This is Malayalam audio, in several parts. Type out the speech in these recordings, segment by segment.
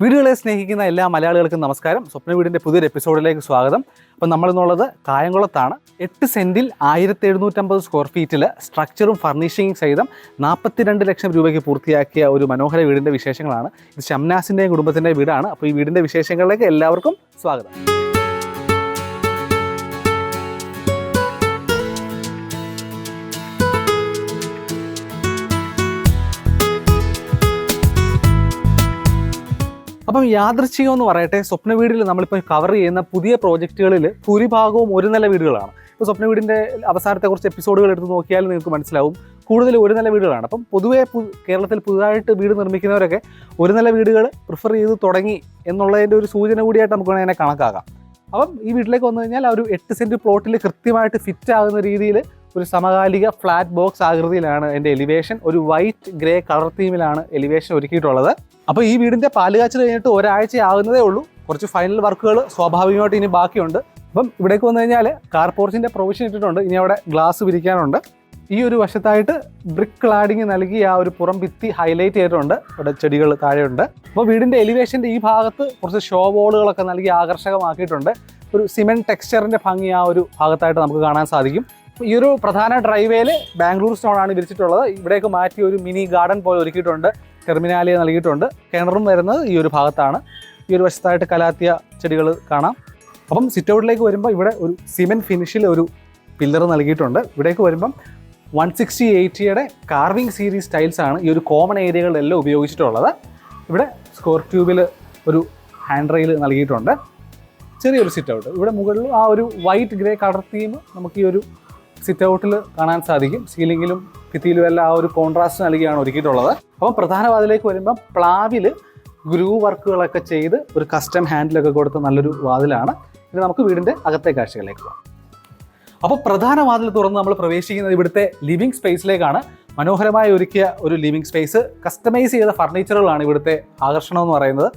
വീടുകളെ സ്നേഹിക്കുന്ന എല്ലാ മലയാളികൾക്കും നമസ്കാരം. സ്വപ്ന വീടിന്റെ പുതിയൊരു എപ്പിസോഡിലേക്ക് സ്വാഗതം. അപ്പം നമ്മളിന്നുള്ളത് കായംകുളത്താണ്. എട്ട് സെന്റിൽ ആയിരത്തി എഴുന്നൂറ്റമ്പത് സ്ക്വയർ ഫീറ്റിൽ സ്ട്രക്ചറും ഫർണിഷിംഗും സഹിതം നാൽപ്പത്തിരണ്ട് ലക്ഷം രൂപയ്ക്ക് പൂർത്തിയാക്കിയ ഒരു മനോഹര വീടിന്റെ വിശേഷങ്ങളാണ്. ഇത് ഷംനാസിന്റെയും കുടുംബത്തിന്റെയും വീടാണ്. അപ്പോൾ ഈ വീടിന്റെ വിശേഷങ്ങളിലേക്ക് എല്ലാവർക്കും സ്വാഗതം. അപ്പം യാദൃശ്ചികം എന്ന് പറയട്ടെ സ്വപ്ന വീടിൽ നമ്മളിപ്പോൾ കവർ ചെയ്യുന്ന പുതിയ പ്രോജക്റ്റുകളിൽ ഭൂരിഭാഗവും ഒരു നില വീടുകളാണ്. ഇപ്പോൾ സ്വപ്ന വീടിന്റെ അവസാനത്തെ കുറച്ച് എപ്പിസോഡുകൾ എടുത്ത് നോക്കിയാൽ നിങ്ങൾക്ക് മനസ്സിലാവും. കൂടുതൽ ഒരു നില വീടുകളാണ്. അപ്പം പൊതുവേ കേരളത്തിൽ പുതുതായിട്ട് വീട് നിർമ്മിക്കുന്നവരൊക്കെ ഒരു നില വീടുകൾ പ്രിഫർ ചെയ്ത് തുടങ്ങി എന്നുള്ളതിന്റെ ഒരു സൂചന കൂടിയായിട്ട് നമുക്ക് വേണമെങ്കിൽ കണക്കാക്കാം. അപ്പം ഈ വീട്ടിലേക്ക് വന്നു കഴിഞ്ഞാൽ ആ ഒരു എട്ട് സെന്റ് പ്ലോട്ടിൽ കൃത്യമായിട്ട് ഫിറ്റ് ആകുന്ന രീതിയിൽ ഒരു സമകാലിക ഫ്ലാറ്റ് ബോക്സ് ആകൃതിയിലാണ് എന്റെ എലിവേഷൻ ഒരു വൈറ്റ് ഗ്രേ കളർ തീമിലാണ് എലിവേഷൻ ഒരുക്കിയിട്ടുള്ളത്. അപ്പോൾ ഈ വീടിന്റെ പാലുകാച്ചൽ കഴിഞ്ഞിട്ട് ഒരാഴ്ച ആകുന്നതേ ഉള്ളൂ. കുറച്ച് ഫൈനൽ വർക്കുകൾ സ്വാഭാവികമായിട്ട് ഇനി ബാക്കിയുണ്ട്. അപ്പം ഇവിടേക്ക് വന്നു കഴിഞ്ഞാൽ കാർ പ്രൊവിഷൻ ഇട്ടിട്ടുണ്ട്. ഇനി അവിടെ ഗ്ലാസ് വിരിക്കാനുണ്ട്. ഈ ഒരു വശത്തായിട്ട് ബ്രിക്ക് ക്ലാഡിങ് നൽകി ആ ഒരു പുറം ഭിത്തി ഹൈലൈറ്റ് ചെയ്തിട്ടുണ്ട്. ഇവിടെ ചെടികൾ താഴെയുണ്ട്. അപ്പോൾ വീടിന്റെ എലിവേഷന്റെ ഈ ഭാഗത്ത് കുറച്ച് ഷോ വോളുകളൊക്കെ നൽകി ആകർഷകമാക്കിയിട്ടുണ്ട്. ഒരു സിമെന്റ് ടെക്സ്ചറിന്റെ ഭംഗി ആ ഒരു ഭാഗത്തായിട്ട് നമുക്ക് കാണാൻ സാധിക്കും. ഈ ഒരു പ്രധാന ഡ്രൈവേയിൽ ബാംഗ്ലൂർ സ്റ്റോൺ ആണ് വിരിച്ചിട്ടുള്ളത്. ഇവിടേക്ക് മാറ്റി ഒരു മിനി ഗാർഡൻ പോലെ ഒരുക്കിയിട്ടുണ്ട്. ടെർമിനാലിയ നൽകിയിട്ടുണ്ട്. കിണറും വരുന്നത് ഈ ഒരു ഭാഗത്താണ്. ഈ ഒരു വശത്തായിട്ട് കലാത്തിയ ചെടികൾ കാണാം. അപ്പം സിറ്റ് ഔട്ടിലേക്ക് വരുമ്പോൾ ഇവിടെ ഒരു സിമെന്റ് ഫിനിഷിൽ ഒരു പില്ലർ നൽകിയിട്ടുണ്ട്. ഇവിടേക്ക് വരുമ്പം വൺ സിക്സ്റ്റി എയ്റ്റിയുടെ കാർവിംഗ് സീരീസ് സ്റ്റൈൽസ് ആണ് ഈ ഒരു കോമൺ ഏരിയകളിലെല്ലാം ഉപയോഗിച്ചിട്ടുള്ളത്. ഇവിടെ സ്കോർ ട്യൂബിൽ ഒരു ഹാൻഡ് റെയിൽ നൽകിയിട്ടുണ്ട്. ചെറിയൊരു സിറ്റ് ഔട്ട് ഇവിടെ മുകളിൽ ആ ഒരു വൈറ്റ് ഗ്രേ കളർ തീം നമുക്ക് ഈ ഒരു സിറ്റ് ഔട്ടിൽ കാണാൻ സാധിക്കും. സീലിംഗിലും ഭിത്തിയിലും എല്ലാം ആ ഒരു കോൺട്രാസ്റ്റ് നൽകിയാണ് ഒരുക്കിയിട്ടുള്ളത്. അപ്പം പ്രധാന വാതിലേക്ക് വരുമ്പം പ്ലാവിൽ ഗ്രൂ വർക്കുകളൊക്കെ ചെയ്ത് ഒരു കസ്റ്റം ഹാൻഡിലൊക്കെ കൊടുത്ത നല്ലൊരു വാതിലാണ്. ഇനി നമുക്ക് വീടിന്റെ അകത്തെ കാഴ്ചകളിലേക്ക് പോകാം. അപ്പോൾ പ്രധാന വാതിൽ തുറന്ന് നമ്മൾ പ്രവേശിക്കുന്നത് ഇവിടുത്തെ ലിവിംഗ് സ്പേസിലേക്കാണ് മനോഹരമായി ഒരുക്കിയ ഒരു ലിവിംഗ് സ്പേസ് കസ്റ്റമൈസ് ചെയ്ത ഫർണിച്ചറുകളാണ് ഇവിടുത്തെ ആകർഷണം എന്ന് പറയുന്നത്.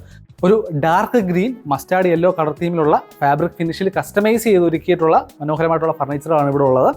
ഒരു dark green mustard yellow colour തീമിലുള്ള fabric ഫിനിഷിൽ കസ്റ്റമൈസ് ചെയ്ത് ഒരുക്കിയിട്ടുള്ള മനോഹരമായിട്ടുള്ള ഫർണിച്ചറാണ് ഇവിടെ ഉള്ളത്.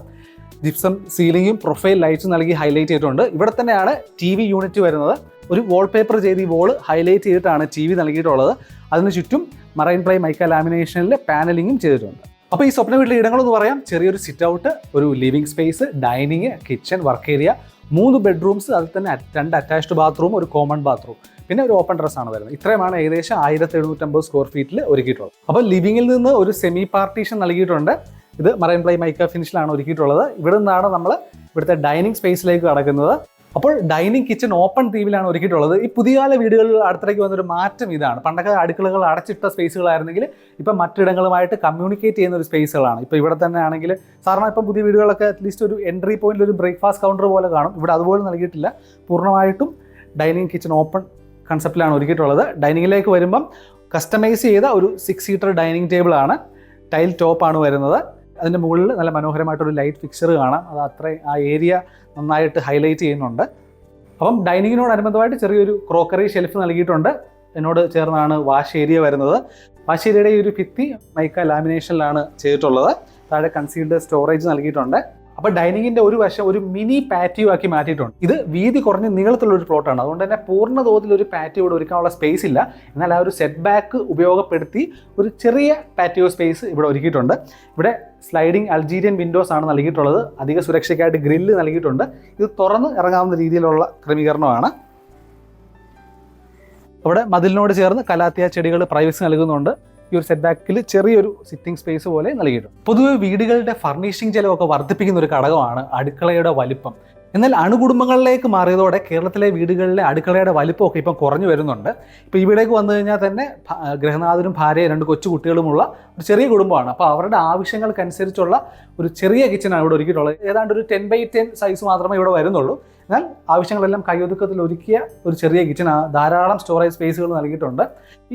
ജിപ്സം സീലിംഗും പ്രൊഫൈൽ ലൈറ്റ്സും നൽകി ഹൈലൈറ്റ് ചെയ്തിട്ടുണ്ട്. ഇവിടെ തന്നെയാണ് ടി വി യൂണിറ്റ് വരുന്നത്. ഒരു വാൾപേപ്പർ ചെയ്ത് ഈ വോൾ ഹൈലൈറ്റ് ചെയ്തിട്ടാണ് ടി വി നൽകിയിട്ടുള്ളത്. അതിന് ചുറ്റും മറൈൻ പ്ലൈ മൈക്ക ലാമിനേഷനിൽ പാനലിങ്ങും ചെയ്തിട്ടുണ്ട്. അപ്പോൾ ഈ സ്വപ്ന വീട്ടിലെ ഇടങ്ങളെന്ന് പറയാം. ചെറിയൊരു സിറ്റ് ഔട്ട് ഒരു living space dining kitchen work area മൂന്ന് ബെഡ്റൂംസ് അതിൽ തന്നെ രണ്ട് അറ്റാച്ച്ഡ് ബാത്റൂം ഒരു കോമൺ ബാത്റൂം പിന്നെ ഒരു ഓപ്പൺ ഡ്രസ് ആണ് വരുന്നത്. ഇത്രയുമാണ് ഏകദേശം ആയിരത്തി എഴുന്നൂറ്റമ്പത് സ്ക്വയർ ഫീറ്റിൽ ഒരുക്കിയിട്ടുള്ളത്. അപ്പോൾ ലിവിങ്ങിൽ നിന്ന് ഒരു സെമി പാർട്ടീഷൻ നൽകിയിട്ടുണ്ട്. ഇത് മറൈൻ പ്ലൈ മൈക്ക ഫിനിഷിലാണ് ഒരുക്കിയിട്ടുള്ളത്. ഇവിടെ നിന്നാണ് നമ്മൾ ഇവിടുത്തെ ഡൈനിങ് സ്പേസിലേക്ക് കടക്കുന്നത്. അപ്പോൾ ഡൈനിങ് കിച്ചൺ ഓപ്പൺ തീമിലാണ് ഒരുക്കിയിട്ടുള്ളത്. ഈ പുതിയകാല വീടുകളിൽ അടുത്തേക്ക് വന്നൊരു മാറ്റം ഇതാണ്. പണ്ടൊക്കെ അടുക്കളകൾ അടച്ചിട്ട സ്പേസുകളായിരുന്നെങ്കിൽ ഇപ്പം മറ്റിടങ്ങളുമായിട്ട് കമ്മ്യൂണിക്കേറ്റ് ചെയ്യുന്ന ഒരു സ്പേസുകളാണ് ഇപ്പോൾ ഇവിടെ തന്നെ ആണെങ്കിൽ സാറിന് ഇപ്പം പുതിയ വീടുകളൊക്കെ അറ്റ്ലീസ്റ്റ് ഒരു എൻട്രി പോയിന്റിൽ ഒരു ബ്രേക്ക്ഫാസ്റ്റ് കൗണ്ടർ പോലെ കാണും. ഇവിടെ അതുപോലെ നൽകിയിട്ടില്ല. പൂർണമായിട്ടും ഡൈനിങ് കിച്ചൺ ഓപ്പൺ കൺസെപ്റ്റിലാണ് ഒരുക്കിയിട്ടുള്ളത്. ഡൈനിങ്ങിലേക്ക് വരുമ്പം കസ്റ്റമൈസ് ചെയ്ത ഒരു സിക്സ് സീറ്റർ ഡൈനിങ് ടേബിളാണ് ടൈൽ ടോപ്പാണ് വരുന്നത്. അതിന്റെ മുകളിൽ നല്ല മനോഹരമായിട്ടൊരു ലൈറ്റ് ഫിക്സർ കാണാം. അത് അത്രയും ആ ഏരിയ നന്നായിട്ട് ഹൈലൈറ്റ് ചെയ്യുന്നുണ്ട്. അപ്പം ഡൈനിങ്ങിനോടനുബന്ധമായിട്ട് ചെറിയൊരു ക്രോക്കറി ഷെൽഫ് നൽകിയിട്ടുണ്ട്. എന്നോട് ചേർന്നാണ് വാഷ് ഏരിയ വരുന്നത്. വാഷ് ഏരിയയുടെ ഈ ഒരു ഭിത്തി മൈക്ക ലാമിനേഷനിലാണ് ചെയ്തിട്ടുള്ളത്. താഴെ കൺസീൽഡ് സ്റ്റോറേജ് നൽകിയിട്ടുണ്ട്. അപ്പോൾ ഡൈനിങ്ങിന്റെ ഒരു വശം ഒരു മിനി പാറ്റിയോ ആക്കി മാറ്റിയിട്ടുണ്ട്. ഇത് വീതി കുറഞ്ഞ നീളത്തിലുള്ള ഒരു പ്ലോട്ടാണ്. അതുകൊണ്ട് തന്നെ പൂർണ തോതിൽ ഒരു പാറ്റിയോ ഇവിടെ ഒരുക്കാനുള്ള സ്പേസ് ഇല്ല. എന്നാൽ ആ ഒരു സെറ്റ് ബാക്ക് ഉപയോഗപ്പെടുത്തി ഒരു ചെറിയ പാറ്റിയോ സ്പേസ് ഇവിടെ ഒരുക്കിയിട്ടുണ്ട്. ഇവിടെ സ്ലൈഡിംഗ് അൾജീരിയൻ വിൻഡോസ് ആണ് നൽകിയിട്ടുള്ളത്. അധിക സുരക്ഷയ്ക്കായിട്ട് ഗ്രില്ല് നൽകിയിട്ടുണ്ട്. ഇത് തുറന്ന് ഇറങ്ങാവുന്ന രീതിയിലുള്ള ക്രമീകരണമാണ്. അവിടെ മതിലിനോട് ചേർന്ന് കലാത്തിയ ചെടികൾ പ്രൈവസി നൽകുന്നുണ്ട്. ഈ ഒരു സെറ്റ് ബാക്കിൽ ചെറിയൊരു സിറ്റിംഗ് സ്പേസ് പോലെ നൽകിയിട്ടുണ്ട്. പൊതുവെ വീടുകളുടെ ഫർണിഷിംഗ് ചിലവൊക്കെ വർദ്ധിപ്പിക്കുന്ന ഒരു ഘടകമാണ് അടുക്കളയുടെ വലിപ്പം. എന്നാൽ അണുകുടുംബങ്ങളിലേക്ക് മാറിയതോടെ കേരളത്തിലെ വീടുകളിലെ അടുക്കളയുടെ വലിപ്പമൊക്കെ ഇപ്പം കുറഞ്ഞു വരുന്നുണ്ട്. ഇപ്പോൾ ഇവിടേക്ക് വന്നു കഴിഞ്ഞാൽ തന്നെ ഗൃഹനാഥനും ഭാര്യയും രണ്ട് കൊച്ചു കുട്ടികളുമുള്ള ഒരു ചെറിയ കുടുംബമാണ്. അപ്പോൾ അവരുടെ ആവശ്യങ്ങൾക്കനുസരിച്ചുള്ള ഒരു ചെറിയ കിച്ചനാണ് ഇവിടെ ഒരുക്കിയിട്ടുള്ളത്. ഏതാണ്ട് ഒരു ടെൻ ബൈ ടെൻ സൈസ് മാത്രമേ ഇവിടെ വരുന്നുള്ളൂ. എന്നാൽ ആവശ്യങ്ങളെല്ലാം കൈയൊതുക്കത്തിൽ ഒരുക്കിയ ഒരു ചെറിയ കിച്ചൺ ധാരാളം സ്റ്റോറേജ് സ്പേസുകൾ നൽകിയിട്ടുണ്ട്.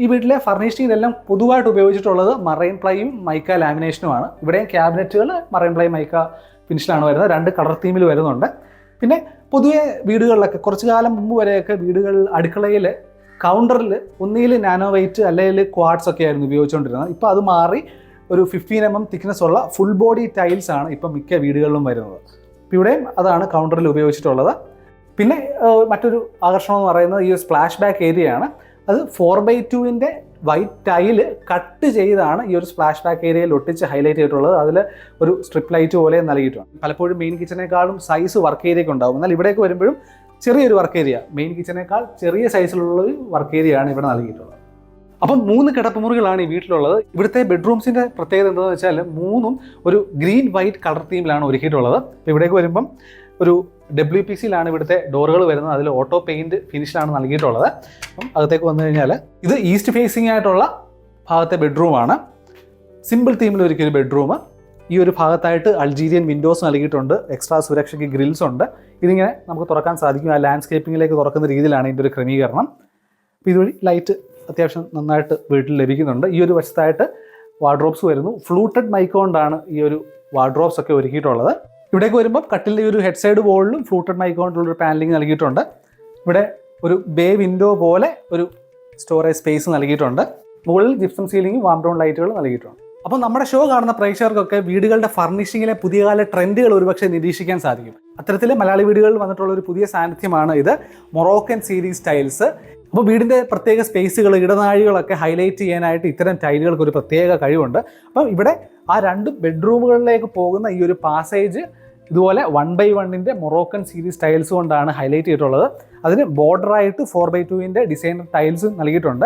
ഈ വീട്ടിലെ ഫർണിഷിങ്ങിലെല്ലാം പൊതുവായിട്ട് ഉപയോഗിച്ചിട്ടുള്ളത് മറൈൻ പ്ലൈയും മൈക്ക ലാമിനേഷനുമാണ് ഇവിടെയും ക്യാബിനറ്റുകൾ മറൈൻ പ്ലൈ മൈക്ക ഫിനിഷിലാണ് വരുന്നത്. രണ്ട് കളർ തീമിൽ വരുന്നുണ്ട്. പിന്നെ പൊതുവെ വീടുകളിലൊക്കെ കുറച്ചു കാലം മുമ്പ് വരെയൊക്കെ വീടുകളിൽ അടുക്കളയിൽ കൗണ്ടറിൽ ഒന്നിൽ നാനോ വെയിറ്റ് അല്ലെങ്കിൽ ക്വാഡ്സ് ഒക്കെ ആയിരുന്നു ഉപയോഗിച്ചുകൊണ്ടിരുന്നത്. ഇപ്പോൾ അത് മാറി ഒരു ഫിഫ്റ്റീൻ എം എം തിക്നെസ് ഉള്ള ഫുൾ ബോഡി ടൈൽസ് ആണ് ഇപ്പം മിക്ക വീടുകളിലും വരുന്നത്. ഇവിടെയും അതാണ് കൗണ്ടറിൽ ഉപയോഗിച്ചിട്ടുള്ളത്. പിന്നെ മറ്റൊരു ആകർഷണം എന്ന് പറയുന്നത് ഈ സ്പ്ലാഷ് ബാക്ക് ഏരിയയാണ് അത് ഫോർ ബൈ ടുവിന്റെ വൈറ്റ് ടൈൽ കട്ട് ചെയ്താണ് ഈ ഒരു സ്പ്ലാഷ് ബാക്ക് ഏരിയയിൽ ഒട്ടിച്ച് ഹൈലൈറ്റ് ചെയ്തിട്ടുള്ളത്. അതിൽ ഒരു സ്ട്രിപ്പ് ലൈറ്റ് പോലെ നൽകിയിട്ടുണ്ട്. പലപ്പോഴും മെയിൻ കിച്ചനേക്കാളും സൈസ് വർക്ക് ഏരിയയ്ക്ക് ഉണ്ടാവും. എന്നാൽ ഇവിടേക്ക് വരുമ്പോഴും ചെറിയൊരു വർക്ക് ഏരിയ മെയിൻ കിച്ചനേക്കാൾ ചെറിയ സൈസിലുള്ള ഒരു വർക്ക് ഏരിയയാണ് ഇവിടെ നൽകിയിട്ടുള്ളത്. അപ്പം മൂന്ന് കിടപ്പുമുറികളാണ് ഈ വീട്ടിലുള്ളത്. ഇവിടുത്തെ ബെഡ്റൂംസിന്റെ പ്രത്യേകത എന്താണെന്ന് വെച്ചാൽ മൂന്നും ഒരു ഗ്രീൻ വൈറ്റ് കളർ തീമിലാണ് ഒരുക്കിയിട്ടുള്ളത്. ഇവിടേക്ക് വരുമ്പം ഒരു ഡബ്ല്യു പി സിയിലാണ് ഇവിടുത്തെ ഡോറുകൾ വരുന്നത്. അതിൽ ഓട്ടോ പെയിന്റ് ഫിനിഷിലാണ് നൽകിയിട്ടുള്ളത്. അപ്പം അകത്തേക്ക് വന്നു കഴിഞ്ഞാൽ ഇത് ഈസ്റ്റ് ഫേസിംഗ് ആയിട്ടുള്ള ഭാഗത്തെ ബെഡ്റൂമാണ് സിമ്പിൾ തീമിൽ ഒരുക്കിയൊരു ബെഡ്റൂം ഈ ഒരു ഭാഗത്തായിട്ട് അൾജീരിയൻ വിൻഡോസ് നൽകിയിട്ടുണ്ട്. എക്സ്ട്രാ സുരക്ഷയ്ക്ക് ഗ്രിൽസ് ഉണ്ട്. ഇതിങ്ങനെ നമുക്ക് തുറക്കാൻ സാധിക്കും. ആ ലാൻഡ്സ്കേപ്പിങ്ങിലേക്ക് തുറക്കുന്ന രീതിയിലാണ് ഇതിന്റെ ഒരു ക്രമീകരണം. അപ്പോൾ ഇതുവഴി ലൈറ്റ് അത്യാവശ്യം നന്നായിട്ട് വീട്ടിൽ ലഭിക്കുന്നുണ്ട്. ഈ ഒരു വശത്തായിട്ട് വാർഡ്രോബ്സ് വരുന്നു. ഫ്ലൂട്ടഡ് മൈക്കോണ്ടാണ് ഈ ഒരു വാർഡ്രോപ്സ് ഒക്കെ ഒരുക്കിയിട്ടുള്ളത്. ഇവിടേക്ക് വരുമ്പോൾ കട്ടിലിന്റെ ഒരു ഹെഡ് സൈഡ് ബോളിലും ഫ്ലൂട്ടഡ് മൈക്ക് കൊണ്ടുള്ള ഒരു പാനലിംഗ് നൽകിയിട്ടുണ്ട്. ഇവിടെ ഒരു ബേ വിൻഡോ പോലെ ഒരു സ്റ്റോറേജ് സ്പേസ് നൽകിയിട്ടുണ്ട്. മുകളിൽ ജിപ്സം സീലിംഗും വാം ഡൗൺ ലൈറ്റുകൾ നൽകിയിട്ടുണ്ട്. അപ്പോൾ നമ്മുടെ ഷോ കാണുന്ന പ്രേക്ഷകർക്കൊക്കെ വീടുകളുടെ ഫർണിഷിങ്ങിലെ പുതിയ കാല ട്രെൻഡുകൾ ഒരുപക്ഷെ നിരീക്ഷിക്കാൻ സാധിക്കും. അത്തരത്തിൽ മലയാളി വീടുകളിൽ വന്നിട്ടുള്ള ഒരു പുതിയ സാന്നിധ്യമാണ് ഇത്. മൊറോക്കൻ സീരീസ് സ്റ്റൈൽസ് അപ്പോൾ വീടിന്റെ പ്രത്യേക സ്പേസുകൾ ഇടനാഴികളൊക്കെ ഹൈലൈറ്റ് ചെയ്യാനായിട്ട് ഇത്തരം ടൈലുകൾക്ക് ഒരു പ്രത്യേക കഴിവുണ്ട്. അപ്പം ഇവിടെ ആ രണ്ട് ബെഡ്റൂമുകളിലേക്ക് പോകുന്ന ഈ ഒരു പാസേജ് ഇതുപോലെ വൺ ബൈ വണ്ണിന്റെ മൊറോക്കൻ സീരീസ് ടൈൽസ് കൊണ്ടാണ് ഹൈലൈറ്റ് ചെയ്തിട്ടുള്ളത്. അതിന് ബോർഡറായിട്ട് ഫോർ ബൈ ടുവിന്റെ ഡിസൈനർ ടൈൽസ് നൽകിയിട്ടുണ്ട്.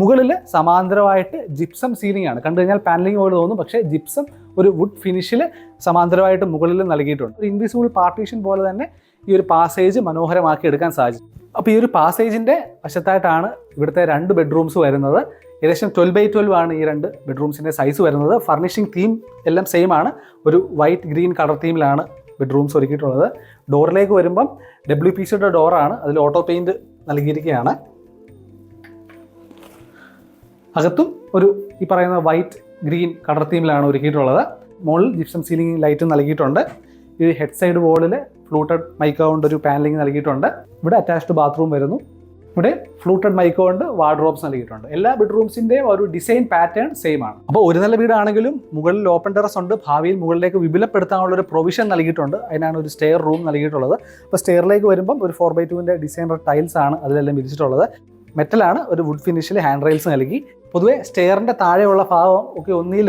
മുകളിൽ സമാന്തരമായിട്ട് ജിപ്സം സീലിംഗ് ആണ്. കണ്ടു കഴിഞ്ഞാൽ പാനലിംഗ് പോലെ തോന്നും പക്ഷേ ജിപ്സം ഒരു വുഡ് ഫിനിഷിൽ സമാന്തരമായിട്ട് മുകളിൽ നൽകിയിട്ടുണ്ട്. ഒരു ഇൻവിസിബിൾ പാർട്ടീഷൻ പോലെ തന്നെ ഈ ഒരു പാസേജ് മനോഹരമാക്കി എടുക്കാൻ സാധിച്ചു. അപ്പോൾ ഈ ഒരു പാസേജിന്റെ വശത്തായിട്ടാണ് ഇവിടുത്തെ രണ്ട് ബെഡ്റൂംസ് വരുന്നത്. ഏകദേശം ട്വൽവ് ബൈ ട്വൽവ് ആണ് ഈ രണ്ട് ബെഡ്റൂംസിന്റെ സൈസ് വരുന്നത്. ഫർണിഷിംഗ് തീം എല്ലാം സെയിം ആണ്. ഒരു വൈറ്റ് ഗ്രീൻ കളർ തീമിലാണ് ബെഡ്റൂംസ് ഒരുക്കിയിട്ടുള്ളത്. ഡോറിലേക്ക് വരുമ്പം ഡബ്ല്യു പി സിയുടെ ഡോറാണ് അതിൽ ഓട്ടോ പെയിന്റ് നൽകിയിരിക്കുകയാണ്. അകത്തും ഒരു ഈ പറയുന്ന വൈറ്റ് ഗ്രീൻ കളർ തീമിലാണ് ഒരുക്കിയിട്ടുള്ളത്. മുകളിൽ ജിപ്സം സീലിംഗ് ലൈറ്റ് നൽകിയിട്ടുണ്ട്. ഈ ഹെഡ് സൈഡ് വോളിൽ ഫ്ലൂട്ടഡ് മൈക്ക ഒരു പാനലിംഗ് നൽകിയിട്ടുണ്ട്. ഇവിടെ അറ്റാച്ച്ഡ് ബാത്റൂം വരുന്നു. ഇവിടെ ഫ്ലൂട്ടഡ് മൈക്കോണ്ട് വാർഡ്രോബ്സ് നൽകിയിട്ടുണ്ട്. എല്ലാ ബെഡ്റൂംസിന്റെയും ഒരു ഡിസൈൻ പാറ്റേൺ സെയിം ആണ്. അപ്പോൾ ഒരു നല്ല വീടാണെങ്കിലും മുകളിൽ ഓപ്പൺ ടെറസ് ഉണ്ട് ഭാവിയിൽ മുകളിലേക്ക് വിപുലപ്പെടുത്താനുള്ള ഒരു പ്രൊവിഷൻ നൽകിയിട്ടുണ്ട്. അതിനാണ് ഒരു സ്റ്റെയർ റൂം നൽകിയിട്ടുള്ളത്. അപ്പോൾ സ്റ്റെയറിലേക്ക് വരുമ്പം ഒരു ഫോർ ബൈ ടുവിന്റെ ഡിസൈനർ ടൈൽസ് ആണ് അതിലെല്ലാം വിരിച്ചിട്ടുള്ളത്. മെറ്റലാണ് ഒരു വുഡ് ഫിനിഷിൽ ഹാൻഡ് റെയിൽസ് നൽകി. പൊതുവേ സ്റ്റെയറിന്റെ താഴെയുള്ള ഭാഗം ഒക്കെ ഒന്നിൽ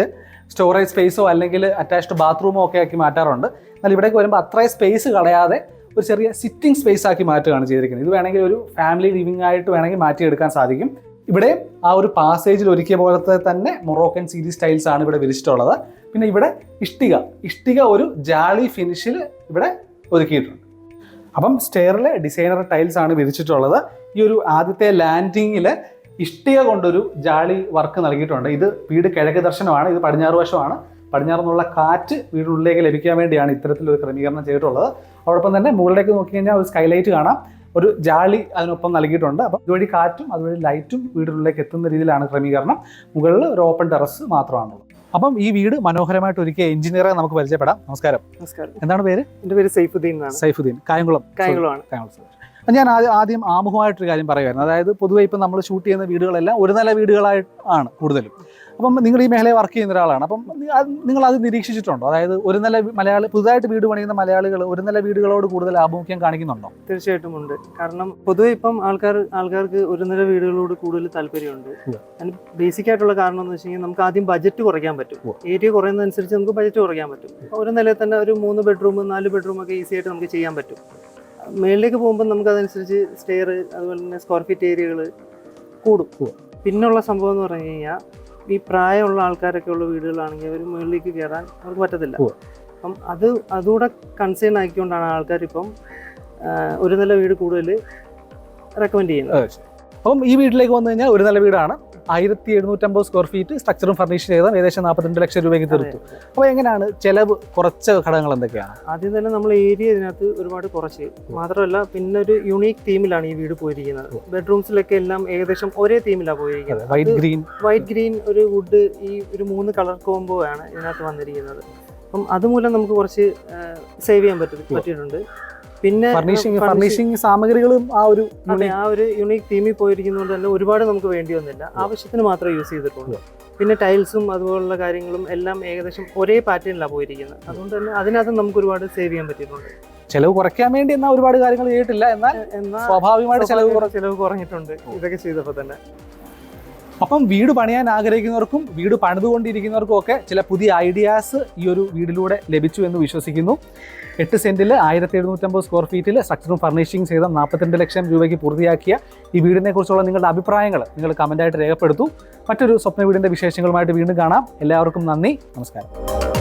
സ്റ്റോറേജ് സ്പേസോ അല്ലെങ്കിൽ അറ്റാച്ച്ഡ് ബാത്റൂമോ ഒക്കെ ആക്കി മാറ്റാറുണ്ട്. എന്നാൽ ഇവിടേക്ക് വരുമ്പോൾ അത്രയും സ്പേസ് കളയാതെ ഒരു ചെറിയ സിറ്റിംഗ് സ്പേസ് ആക്കി മാറ്റുകയാണ് ചെയ്തിരിക്കുന്നത്. ഇത് വേണമെങ്കിൽ ഒരു ഫാമിലി ലിവിംഗ് ആയിട്ട് വേണമെങ്കിൽ മാറ്റിയെടുക്കാൻ സാധിക്കും. ഇവിടെ ആ ഒരു പാസേജിൽ ഒരുക്കിയ പോലത്തെ തന്നെ മൊറോക്കൻ സീരീസ് സ്റ്റൈൽസ് ആണ് ഇവിടെ വിരിച്ചിട്ടുള്ളത്. പിന്നെ ഇവിടെ ഇഷ്ടിക. ഇഷ്ടിക ഒരു ജാളി ഫിനിഷിൽ ഇവിടെ ഒരുക്കിയിട്ടുണ്ട്. അപ്പം സ്റ്റെയറിൽ ഡിസൈനർ ടൈൽസ് ആണ് വിരിച്ചിട്ടുള്ളത്. ഈ ഒരു ആദ്യത്തെ ലാൻഡിങ്ങിൽ ഇഷ്ടിക കൊണ്ടൊരു ജാളി വർക്ക് നൽകിയിട്ടുണ്ട്. ഇത് വീട് കിഴക്ക് ദർശനമാണ്. ഇത് പടിഞ്ഞാറ് വശമാണ്. പടിഞ്ഞാറ് നിന്നുള്ള കാറ്റ് വീടിനുള്ളിലേക്ക് ലഭിക്കാൻ വേണ്ടിയാണ് ഇത്തരത്തിലൊരു ക്രമീകരണം ചെയ്തിട്ടുള്ളത്. അതോടൊപ്പം തന്നെ മുകളിലേക്ക് നോക്കി കഴിഞ്ഞാൽ ഒരു സ്കൈലൈറ്റ് കാണാം. ഒരു ജാളി അതിനൊപ്പം നൽകിയിട്ടുണ്ട്. അപ്പം ഇതുവഴി കാറ്റും അതുവഴി ലൈറ്റും വീടിനുള്ളിലേക്ക് എത്തുന്ന രീതിയിലാണ് ക്രമീകരണം. മുകളിൽ ഒരു ഓപ്പൺ ടെറസ് മാത്രമാണുള്ളത്. അപ്പം ഈ വീട് മനോഹരമായിട്ട് ഒരുക്കിയ എഞ്ചിനീയറെ നമുക്ക് പരിചയപ്പെടാം. നമസ്കാരം. നമസ്കാരം. എന്താണ് പേര്? എന്റെ പേര് സൈഫുദ്ദീൻ സൈഫുദ്ദീൻ. കായംകുളം. കായംകുളമാണ്. കായംകുളം. അപ്പം ഞാൻ ആദ്യം ആദ്യം ആമുഖമായിട്ടൊരു കാര്യം പറയുമായിരുന്നു. അതായത് പൊതുവെ ഇപ്പം നമ്മൾ ഷൂട്ട് ചെയ്യുന്ന വീടുകളെല്ലാം ഒരു നില വീടുകളായി ആണ് കൂടുതലും. അപ്പം നിങ്ങൾ ഈ മേഖലയിൽ വർക്ക് ചെയ്യുന്ന ഒരാളാണ്. അപ്പം നിങ്ങൾ അത് നിരീക്ഷിച്ചിട്ടുണ്ടോ? അതായത് ഒരു നില മലയാളി പുതുതായിട്ട് വീട് പണിയുന്ന മലയാളികൾ ഒരു നില വീടുകളോട് കൂടുതൽ ആഭിമുഖ്യം കാണിക്കുന്നുണ്ടോ? തീർച്ചയായിട്ടും ഉണ്ട്. കാരണം പൊതുവെ ഇപ്പം ആൾക്കാർ ആൾക്കാർക്ക് ഒരു നില വീടുകളോട് കൂടുതൽ താല്പര്യമുണ്ട്. അതിന് ബേസിക് ആയിട്ടുള്ള കാരണം എന്ന് വെച്ച് കഴിഞ്ഞാൽ നമുക്ക് ആദ്യം ബജറ്റ് കുറയ്ക്കാൻ പറ്റും. ഏരിയ കുറയുന്നതനുസരിച്ച് നമുക്ക് ബജറ്റ് കുറയ്ക്കാൻ പറ്റും. ഒരു നിലയിൽ തന്നെ ഒരു മൂന്ന് ബെഡ്റൂം നാല് ബെഡ്റൂം ഒക്കെ ഈസി ആയിട്ട് നമുക്ക് ചെയ്യാൻ പറ്റും. മേളിലേക്ക് പോകുമ്പോൾ നമുക്ക് അതനുസരിച്ച് സ്റ്റെയർ അതുപോലെ തന്നെ സ്ക്വയർ ഫീറ്റ് ഏരിയകൾ കൂടും. പിന്നുള്ള സംഭവം എന്ന് പറഞ്ഞു കഴിഞ്ഞാൽ ഈ പ്രായമുള്ള ആൾക്കാരൊക്കെ ഉള്ള വീടുകളാണെങ്കിൽ അവർ മുകളിലേക്ക് കയറാൻ അവർക്ക് പറ്റത്തില്ല. അപ്പം അത് അതുകൂടെ കൺസേൺ ആക്കിക്കൊണ്ടാണ് ആൾക്കാർ ഇപ്പം ഒരു നില വീട് കൂടുതൽ റെക്കമെൻഡ് ചെയ്യുന്നത്. അപ്പം ഈ വീട്ടിലേക്ക് വന്നു കഴിഞ്ഞാൽ ഒരു നല്ല വീടാണ്. ആയിരത്തി എഴുന്നൂറ്റമ്പത് സ്ക്വയർ ഫീറ്റ് സ്ട്രക്ചറും ഫർണിഷ് ചെയ്ത ഏകദേശം നാൽപ്പത്തിരണ്ട് ലക്ഷം രൂപയ്ക്ക് തീർത്തു. അപ്പോൾ എങ്ങനെയാണ് ചെലവ് കുറച്ച ഘടകങ്ങൾ എന്തൊക്കെയാണ്? ആദ്യം തന്നെ നമ്മൾ ഏരിയ ഇതിനകത്ത് ഒരുപാട് കുറച്ച്. മാത്രമല്ല പിന്നെ ഒരു യുണീക്ക് തീമിലാണ് ഈ വീട് പോയിരിക്കുന്നത്. ബെഡ്റൂംസിലൊക്കെ എല്ലാം ഏകദേശം ഒരേ തീമിലാണ് പോയിരിക്കുന്നത്. വൈറ്റ് ഗ്രീൻ വൈറ്റ് ഗ്രീൻ ഒരു വുഡ് ഈ ഒരു മൂന്ന് കളർ കോംബോ ആണ് ഇതിനകത്ത് വന്നിരിക്കുന്നത്. അപ്പം അതുമൂലം നമുക്ക് കുറച്ച് സേവ് ചെയ്യാൻ പറ്റും പറ്റിയിട്ടുണ്ട്. പിന്നെ ഫർണിഷിംഗ് ഫർണിഷിംഗ് സാമഗ്രികളും ആ ഒരു ആ ഒരു യുണീക് തീമിൽ പോയിരിക്കുന്നതുകൊണ്ട് തന്നെ ഒരുപാട് നമുക്ക് വേണ്ടി വന്നില്ല. ആവശ്യത്തിന് മാത്രമേ യൂസ് ചെയ്തിട്ടുള്ളൂ. പിന്നെ ടൈൽസും അതുപോലുള്ള കാര്യങ്ങളും എല്ലാം ഏകദേശം ഒരേ പാറ്റേണിലാണ് പോയിരിക്കുന്നത്. അതുകൊണ്ട് തന്നെ അതിനകത്ത് നമുക്ക് ഒരുപാട് സേവ് ചെയ്യാൻ പറ്റിയിട്ടുണ്ട്. ചെലവ് കുറയ്ക്കാൻ വേണ്ടി എന്നാൽ ഒരുപാട് കാര്യങ്ങൾ ചെയ്തിട്ടില്ല. എന്നാൽ എന്നാൽ സ്വാഭാവികമായിട്ട് ചെലവ് ചെലവ് കുറഞ്ഞിട്ടുണ്ട്. ഇതൊക്കെ ചെയ്തപ്പോൾ തന്നെ. അപ്പം വീട് പണിയാൻ ആഗ്രഹിക്കുന്നവർക്കും വീട് പണിതുകൊണ്ടിരിക്കുന്നവർക്കും ഒക്കെ ചില പുതിയ ഐഡിയാസ് ഈ ഒരു വീടിലൂടെ ലഭിച്ചു എന്ന് വിശ്വസിക്കുന്നു. എട്ട് സെന്റിൽ ആയിരത്തി എഴുന്നൂറ്റമ്പത് സ്ക്വയർ ഫീറ്റിൽ സ്ട്രക്ചറും ഫർണിഷിംഗ് ചെയ്ത നാൽപ്പത്തിരണ്ട് ലക്ഷം രൂപയ്ക്ക് പൂർത്തിയാക്കിയ ഈ വീടിനെ കുറിച്ചുള്ള നിങ്ങളുടെ അഭിപ്രായങ്ങൾ നിങ്ങൾ കമന്റായിട്ട് രേഖപ്പെടുത്തു. മറ്റൊരു സ്വപ്ന വീടിന്റെ വിശേഷങ്ങളുമായിട്ട് വീണ്ടും കാണാം. എല്ലാവർക്കും നന്ദി. നമസ്കാരം.